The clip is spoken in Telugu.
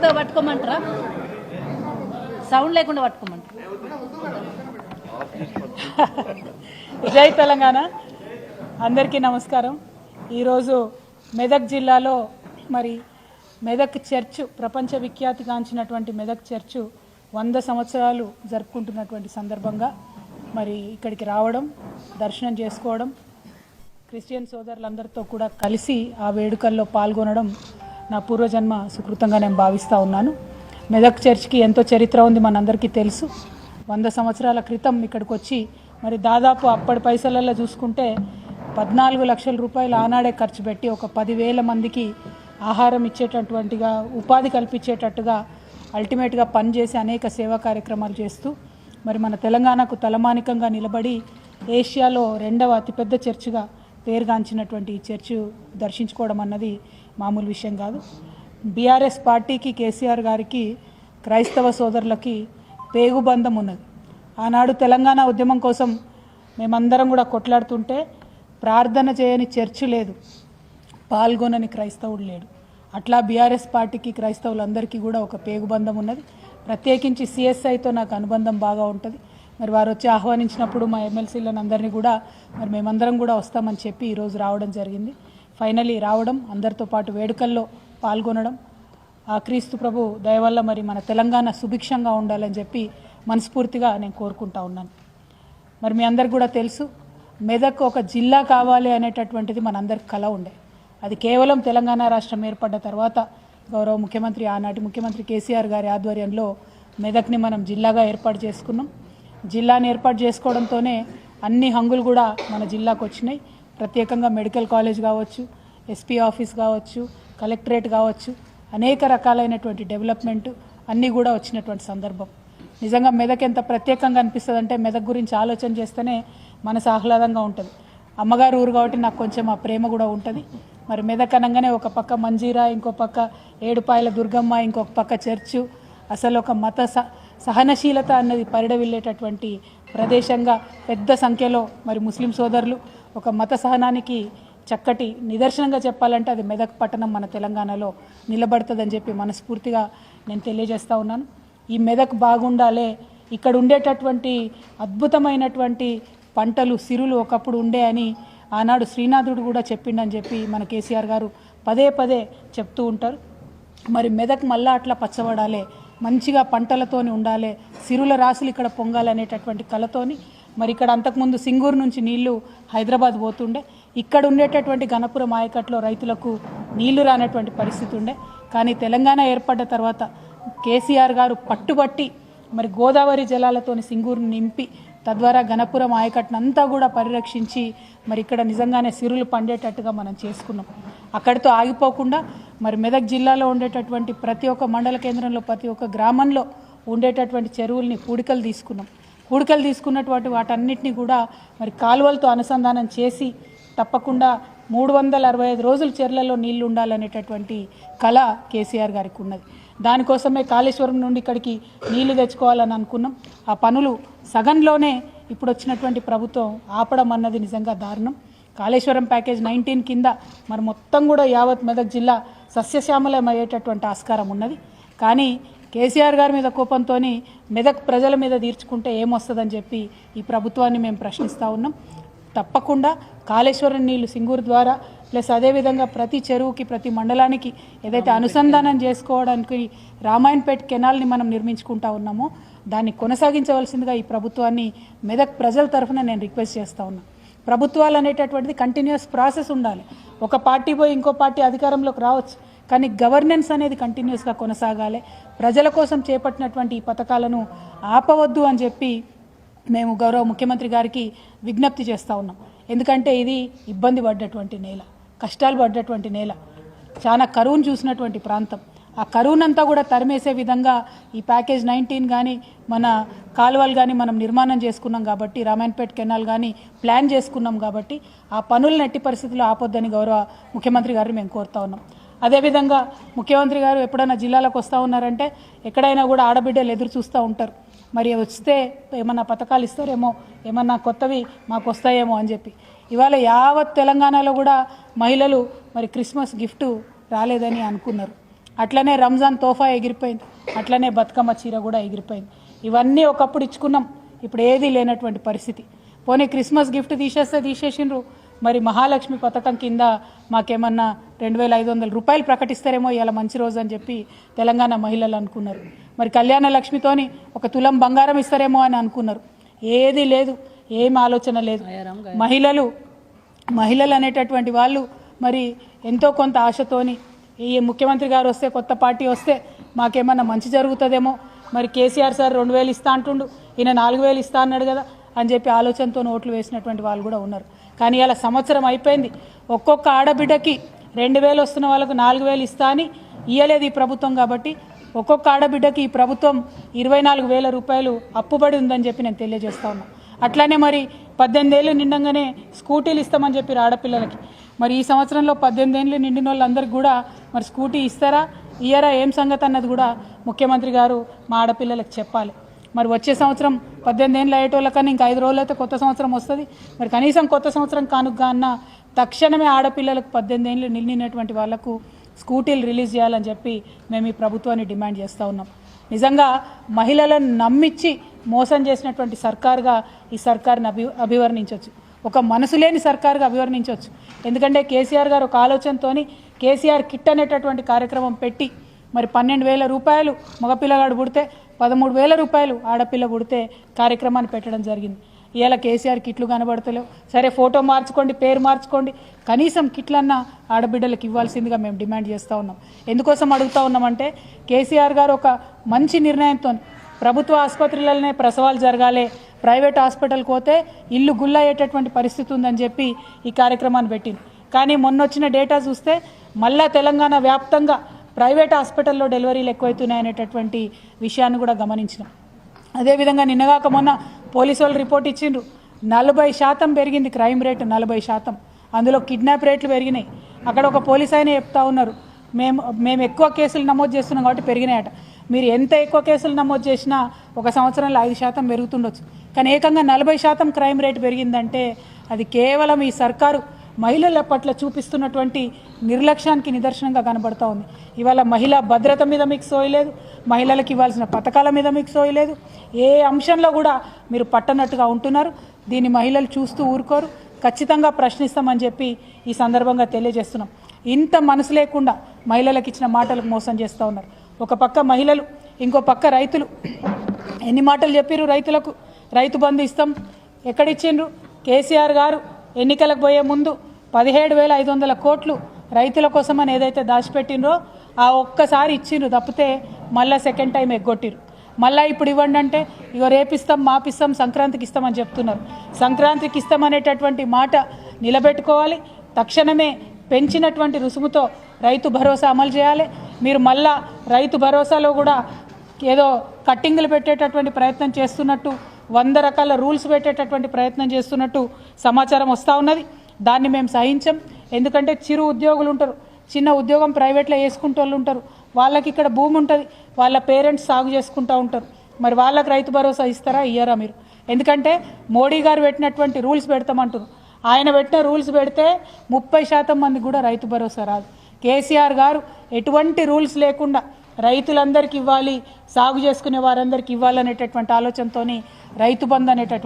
కొత్తగా పట్టుకోమంటారా? సౌండ్ లేకుండా పట్టుకోమంటారా? జై తెలంగాణ. అందరికీ నమస్కారం. ఈరోజు మెదక్ జిల్లాలో మరి మెదక్ చర్చ్ ప్రపంచ విఖ్యాతిగాంచినటువంటి మెదక్ చర్చ్ వంద సంవత్సరాలు జరుపుకుంటున్నటువంటి సందర్భంగా మరి ఇక్కడికి రావడం దర్శనం చేసుకోవడం క్రిస్టియన్ సోదరులందరితో కూడా కలిసి ఆ వేడుకల్లో పాల్గొనడం నా పూర్వజన్మ సుకృతంగా నేను భావిస్తూ ఉన్నాను. మెదక్ చర్చ్కి ఎంతో చరిత్ర ఉంది మనందరికీ తెలుసు. వంద సంవత్సరాల క్రితం ఇక్కడికి వచ్చి మరి దాదాపు అప్పటి పైసలలో చూసుకుంటే పద్నాలుగు లక్షల రూపాయలు ఆనాడే ఖర్చు పెట్టి ఒక పదివేల మందికి ఆహారం ఇచ్చేటటువంటిగా ఉపాధి కల్పించేటట్టుగా అల్టిమేట్గా పనిచేసి అనేక సేవా కార్యక్రమాలు చేస్తూ మరి మన తెలంగాణకు తలమానికంగా నిలబడి ఏషియాలో రెండవ అతిపెద్ద చర్చిగా పేరుగాంచినటువంటి ఈ చర్చ్ దర్శించుకోవడం అన్నది మామూలు విషయం కాదు. బీఆర్ఎస్ పార్టీకి కేసీఆర్ గారికి క్రైస్తవ సోదరులకి పేగుబంధం ఉన్నది. ఆనాడు తెలంగాణ ఉద్యమం కోసం మేమందరం కూడా కొట్లాడుతుంటే ప్రార్థన చేయని చర్చి లేదు. పాల్గొనని క్రైస్తవుడు లేడు. అట్లా బీఆర్ఎస్ పార్టీకి క్రైస్తవులందరికీ కూడా ఒక పేగుబంధం ఉన్నది. ప్రత్యేకించి సిఎస్ఐతో నాకు అనుబంధం బాగా ఉంటుంది. మరి వారు వచ్చి ఆహ్వానించినప్పుడు మా ఎమ్మెల్సీలను అందరినీ కూడా మరి మేమందరం కూడా వస్తామని చెప్పి ఈరోజు రావడం జరిగింది. ఫైనలీ రావడం అందరితో పాటు వేడుకల్లో పాల్గొనడం. ఆ క్రీస్తు ప్రభు దయవల్ల మరి మన తెలంగాణ సుభిక్షంగా ఉండాలని చెప్పి మనస్ఫూర్తిగా నేను కోరుకుంటా ఉన్నాను. మరి మీ అందరికి కూడా తెలుసు మెదక్ ఒక జిల్లా కావాలి అనేటటువంటిది మనందరికి కళ ఉండే. అది కేవలం తెలంగాణ రాష్ట్రం ఏర్పడ్డ తర్వాత గౌరవ ముఖ్యమంత్రి ఆనాటి ముఖ్యమంత్రి కేసీఆర్ గారి ఆధ్వర్యంలో మెదక్ని మనం జిల్లాగా ఏర్పాటు చేసుకున్నాం. జిల్లాని ఏర్పాటు చేసుకోవడంతోనే అన్ని హంగులు కూడా మన జిల్లాకు వచ్చినాయి. ప్రత్యేకంగా మెడికల్ కాలేజ్ కావచ్చు ఎస్పీ ఆఫీస్ కావచ్చు కలెక్టరేట్ కావచ్చు అనేక రకాలైనటువంటి డెవలప్మెంట్ అన్నీ కూడా వచ్చినటువంటి సందర్భం. నిజంగా మెదక్ ఎంత ప్రత్యేకంగా అనిపిస్తుంది అంటే మెదక్ గురించి ఆలోచన చేస్తేనే మనసు ఆహ్లాదంగా ఉంటుంది. అమ్మగారు ఊరు కాబట్టి నాకు కొంచెం ఆ ప్రేమ కూడా ఉంటుంది. మరి మెదక్ అనగానే ఒక పక్క మంజీరా ఇంకో పక్క ఏడుపాయల దుర్గమ్మ ఇంకొక పక్క చర్చు. అసలు ఒక మత సహనశీలత అన్నది పరిడవిల్లేటటువంటి ప్రదేశంగా పెద్ద సంఖ్యలో మరి ముస్లిం సోదరులు ఒక మత సహనానికి చక్కటి నిదర్శనంగా చెప్పాలంటే అది మెదక్ పట్టణం మన తెలంగాణలో నిలబడుతుందని చెప్పి మనస్ఫూర్తిగా నేను తెలియజేస్తూ ఉన్నాను. ఈ మెదక్ బాగుండాలే ఇక్కడ ఉండేటటువంటి అద్భుతమైనటువంటి పంటలు సిరులు ఒకప్పుడు ఉండే అని ఆనాడు శ్రీనాథుడు కూడా చెప్పిండని చెప్పి మన కేసీఆర్ గారు పదే పదే చెప్తూ ఉంటారు. మరి మెదక్ మళ్ళా అట్లా పచ్చబడాలి మంచిగా పంటలతోని ఉండాలి సిరుల రాసులు ఇక్కడ పొంగాలనేటటువంటి కళతోని మరి ఇక్కడ అంతకుముందు సింగూరు నుంచి నీళ్ళు హైదరాబాద్ పోతుండే. ఇక్కడ ఉండేటటువంటి గణపురం ఆయకట్లో రైతులకు నీళ్ళు రానటువంటి పరిస్థితి ఉండే. కానీ తెలంగాణ ఏర్పడ్డ తర్వాత కేసీఆర్ గారు పట్టుబట్టి మరి గోదావరి జలాలతోని సింగూరుని నింపి తద్వారా గణపురం ఆయకట్టునంతా కూడా పరిరక్షించి మరి ఇక్కడ నిజంగానే సిరులు పండేటట్టుగా మనం చేసుకున్నాం. అక్కడితో ఆగిపోకుండా మరి మెదక్ జిల్లాలో ఉండేటటువంటి ప్రతి ఒక్క మండల కేంద్రంలో ప్రతి ఒక్క గ్రామంలో ఉండేటటువంటి చెరువుల్ని పూడికలు తీసుకున్నాం. పూడికలు తీసుకున్నటువంటి వాటన్నిటిని కూడా మరి కాలువలతో అనుసంధానం చేసి తప్పకుండా మూడు వందల అరవై ఐదు రోజులు చెర్లలో నీళ్ళు ఉండాలనేటటువంటి కళ కేసీఆర్ గారికి ఉన్నది దానికోసమే కాళేశ్వరం నుండి ఇక్కడికి నీళ్ళు తెచ్చుకోవాలని అనుకున్నాం. ఆ పనులు సగంలోనే ఇప్పుడు వచ్చినటువంటి ప్రభుత్వం ఆపడం అన్నది నిజంగా దారుణం. కాళేశ్వరం ప్యాకేజ్ నైన్టీన్ కింద మరి మొత్తం కూడా యావత్ మెదక్ జిల్లా సస్యశ్యామలమయ్యేటటువంటి ఆస్కారం ఉన్నది. కానీ కేసీఆర్ గారి మీద కోపంతో మెదక్ ప్రజల మీద తీర్చుకుంటే ఏమొస్తుందని చెప్పి ఈ ప్రభుత్వాన్ని మేము ప్రశ్నిస్తూ ఉన్నాం. తప్పకుండా కాళేశ్వరం నీళ్ళు సింగూరు ద్వారా ప్లస్ అదేవిధంగా ప్రతి చెరువుకి ప్రతి మండలానికి ఏదైతే అనుసంధానం చేసుకోవడానికి రామాయణపేట కెనాల్ని మనం నిర్మించుకుంటా ఉన్నామో దాన్ని కొనసాగించవలసిందిగా ఈ ప్రభుత్వాన్ని మెదక్ ప్రజల తరఫున నేను రిక్వెస్ట్ చేస్తూ ఉన్నాను ప్రభుత్వాలు అనేటటువంటిది కంటిన్యూస్ ప్రాసెస్ ఉండాలి. ఒక పార్టీ పోయి ఇంకో పార్టీ అధికారంలోకి రావచ్చు. కానీ గవర్నెన్స్ అనేది కంటిన్యూస్గా కొనసాగాలి. ప్రజల కోసం చేపట్టినటువంటి ఈ పథకాలను ఆపవద్దు అని చెప్పి మేము గౌరవ ముఖ్యమంత్రి గారికి విజ్ఞప్తి చేస్తూ ఉన్నాం. ఎందుకంటే ఇది ఇబ్బంది పడ్డటువంటి నేల కష్టాలు పడ్డటువంటి నేల. చాలా కరువును చూసినటువంటి ప్రాంతం. ఆ కరువునంతా కూడా తరిమేసే విధంగా ఈ ప్యాకేజ్ నైన్టీన్ కానీ మన కాలువలు కానీ మనం నిర్మాణం చేసుకున్నాం కాబట్టి రామాయణపేట కెనాల్ కానీ ప్లాన్ చేసుకున్నాం కాబట్టి ఆ పనులు నెట్టి పరిస్థితులు ఆపొద్దని గౌరవ ముఖ్యమంత్రి గారిని మేము కోరుతా ఉన్నాం. అదేవిధంగా ముఖ్యమంత్రి గారు ఎప్పుడైనా జిల్లాలకు వస్తూ ఉన్నారంటే ఎక్కడైనా కూడా ఆడబిడ్డలు ఎదురు చూస్తూ ఉంటారు. మరి వస్తే ఏమన్నా పథకాలు ఇస్తారేమో ఏమన్నా కొత్తవి మాకు వస్తాయేమో అని చెప్పి. ఇవాళ యావత్ తెలంగాణలో కూడా మహిళలు మరి క్రిస్మస్ గిఫ్ట్ రాలేదని అనుకున్నారు. అట్లనే రంజాన్ తోఫా ఎగిరిపోయింది. అట్లనే బతుకమ్మ చీర కూడా ఎగిరిపోయింది. ఇవన్నీ ఒకప్పుడు ఇచ్చుకున్నాం. ఇప్పుడు ఏదీ లేనటువంటి పరిస్థితి. పోనీ క్రిస్మస్ గిఫ్ట్ తీసేస్తే తీసేసిండ్రు. మరి మహాలక్ష్మి పథకం కింద మాకేమన్నా రెండు వేల ఐదు వందల రూపాయలు ప్రకటిస్తారేమో ఇవాళ మంచి రోజు అని చెప్పి తెలంగాణ మహిళలు అనుకున్నారు. మరి కళ్యాణ లక్ష్మితోని ఒక తులం బంగారం ఇస్తారేమో అని అనుకున్నారు. ఏది లేదు ఏం ఆలోచన లేదు. మహిళలు మహిళలు అనేటటువంటి వాళ్ళు మరి ఎంతో కొంత ఆశతోని ఈ ముఖ్యమంత్రి గారు వస్తే కొత్త పార్టీ వస్తే మాకేమన్నా మంచి జరుగుతుందేమో. మరి కేసీఆర్ సార్ రెండు వేలు ఇస్తా అంటుండు ఈయన నాలుగు వేలు ఇస్తా అన్నాడు కదా అని చెప్పి ఆలోచనతో ఓట్లు వేసినటువంటి వాళ్ళు కూడా ఉన్నారు. కానీ అలా సంవత్సరం అయిపోయింది. ఒక్కొక్క ఆడబిడ్డకి రెండు వేలు వస్తున్న వాళ్ళకు నాలుగు వేలు ఇస్తా అని ఇయ్యలేదు ఈ ప్రభుత్వం కాబట్టి ఒక్కొక్క ఆడబిడ్డకి ఈ ప్రభుత్వం ఇరవై నాలుగు వేల రూపాయలు అప్పుబడి ఉందని చెప్పి నేను తెలియజేస్తా ఉన్నా. అట్లానే మరి పద్దెనిమిది ఏళ్ళు నిండంగానే స్కూటీలు ఇస్తామని చెప్పి ఆడపిల్లలకి. మరి ఈ సంవత్సరంలో పద్దెనిమిది ఏళ్ళు నిండిన వాళ్ళందరికీ కూడా మరి స్కూటీ ఇస్తారా? ఇయ్యరా? ఏం సంగతి అన్నది కూడా ముఖ్యమంత్రి గారు మా ఆడపిల్లలకు చెప్పాలి. మరి వచ్చే సంవత్సరం పద్దెనిమిది ఏళ్ళు అయ్యేటోళ్ళకన్నా ఇంకా ఐదు రోజులు అయితే కొత్త సంవత్సరం వస్తుంది. మరి కనీసం కొత్త సంవత్సరం కానుక అన్న తక్షణమే ఆడపిల్లలకు పద్దెనిమిది ఏళ్ళు నిలినటువంటి వాళ్ళకు స్కూటీలు రిలీజ్ చేయాలని చెప్పి మేము ఈ ప్రభుత్వాన్ని డిమాండ్ చేస్తూ ఉన్నాం. నిజంగా మహిళలను నమ్మించి మోసం చేసినటువంటి సర్కారుగా ఈ సర్కారుని అభి అభివర్ణించవచ్చు ఒక మనసు లేని సర్కారుగా అభివర్ణించవచ్చు ఎందుకంటే కేసీఆర్ గారు ఒక ఆలోచనతోని కేసీఆర్ కిట్ అనేటటువంటి కార్యక్రమం పెట్టి మరి పన్నెండు వేల రూపాయలు మగపిల్లగాడు పుడితే పదమూడు వేల రూపాయలు ఆడపిల్ల పుడితే కార్యక్రమాన్ని పెట్టడం జరిగింది. ఇవాళ కేసీఆర్ కిట్లు కనబడతలేవు. సరే ఫోటో మార్చుకోండి పేరు మార్చుకోండి. కనీసం కిట్లన్నా ఆడబిడ్డలకు ఇవ్వాల్సిందిగా మేము డిమాండ్ చేస్తూ ఉన్నాం. ఎందుకోసం అడుగుతా ఉన్నామంటే కేసీఆర్ గారు ఒక మంచి నిర్ణయంతో ప్రభుత్వ ఆసుపత్రులలోనే ప్రసవాలు జరగాలి ప్రైవేట్ హాస్పిటల్కి పోతే ఇల్లు గుల్లయ్యేటటువంటి పరిస్థితి ఉందని చెప్పి ఈ కార్యక్రమాన్ని పెట్టింది. కానీ మొన్న వచ్చిన డేటా చూస్తే మళ్ళా తెలంగాణ వ్యాప్తంగా ప్రైవేట్ హాస్పిటల్లో డెలివరీలు ఎక్కువైతున్నాయనేటటువంటి విషయాన్ని కూడా గమనించినాం. అదేవిధంగా నిన్నగాక మొన్న పోలీసు వాళ్ళు రిపోర్ట్ ఇచ్చిండ్రు. నలభై శాతం పెరిగింది క్రైమ్ రేటు నలభై శాతం. అందులో కిడ్నాప్ రేట్లు పెరిగినాయి. అక్కడ ఒక పోలీస్ ఆయన చెప్తా ఉన్నారు. మేము మేము ఎక్కువ కేసులు నమోదు చేస్తున్నాం కాబట్టి పెరిగినాయట. మీరు ఎంత ఎక్కువ కేసులు నమోదు చేసినా ఒక సంవత్సరంలో ఐదు శాతం పెరుగుతుండొచ్చు. కానీ ఏకంగా నలభై శాతం క్రైమ్ రేటు పెరిగిందంటే అది కేవలం ఈ సర్కారు మహిళల పట్ల చూపిస్తున్నటువంటి నిర్లక్ష్యానికి నిదర్శనంగా కనబడతా ఉంది. ఇవాళ మహిళా భద్రత మీద మీకు సోయలేదు మహిళలకు ఇవ్వాల్సిన పథకాల మీద మీకు సోయలేదు ఏ అంశంలో కూడా మీరు పట్టనట్టుగా ఉంటున్నారు. దీన్ని మహిళలు చూస్తూ ఊరుకోరు. ఖచ్చితంగా ప్రశ్నిస్తామని చెప్పి ఈ సందర్భంగా తెలియజేస్తున్నాం. ఇంత మనసు లేకుండా మహిళలకు ఇచ్చిన మాటలకు మోసం చేస్తూ ఉన్నారు. ఒక పక్క మహిళలు ఇంకో పక్క రైతులు. ఎన్ని మాటలు చెప్పారు రైతులకు? రైతు బంధు ఇస్తాం. ఎక్కడిచ్చిండ్రు కేసీఆర్ గారు ఎన్నికలకు పోయే ముందు పదిహేడు వేల ఐదు వందల కోట్లు రైతుల కోసమని ఏదైతే దాచిపెట్టినరో ఆ ఒక్కసారి ఇచ్చిండ్రు తప్పితే మళ్ళీ సెకండ్ టైం ఎగ్గొట్టిరు. మళ్ళీ ఇప్పుడు ఇవ్వండి అంటే ఇగో రేపిస్తాం మాపిస్తాం సంక్రాంతికి ఇస్తామని చెప్తున్నారు. సంక్రాంతికి ఇస్తామనేటటువంటి మాట నిలబెట్టుకోవాలి. తక్షణమే పెంచినటువంటి రుసుముతో రైతు భరోసా అమలు చేయాలి. మీరు మళ్ళా రైతు భరోసాలో కూడా ఏదో కట్టింగులు పెట్టేటటువంటి ప్రయత్నం చేస్తున్నట్టు వంద రకాల రూల్స్ పెట్టేటటువంటి ప్రయత్నం చేస్తున్నట్టు సమాచారం వస్తూ ఉన్నది. దాన్ని మేము సహించం. ఎందుకంటే చిరు ఉద్యోగులు ఉంటారు. చిన్న ఉద్యోగం ప్రైవేట్లో వేసుకుంటూ వాళ్ళు ఉంటారు. వాళ్ళకి ఇక్కడ భూమి ఉంటుంది. వాళ్ళ పేరెంట్స్ సాగు చేసుకుంటూ ఉంటారు. మరి వాళ్ళకి రైతు భరోసా ఇస్తారా? ఇయ్యారా మీరు? ఎందుకంటే మోడీ గారు పెట్టినటువంటి రూల్స్ పెడతామంటారు. ఆయన పెట్టిన రూల్స్ పెడితే ముప్పై శాతం మంది కూడా రైతు భరోసా రాదు. కేసీఆర్ గారు ఎటువంటి రూల్స్ లేకుండా రైతులందరికీ ఇవ్వాలి సాగు చేసుకునే వారందరికీ ఇవ్వాలనేటటువంటి ఆలోచనతోని రైతు బంధు అనేటటువంటి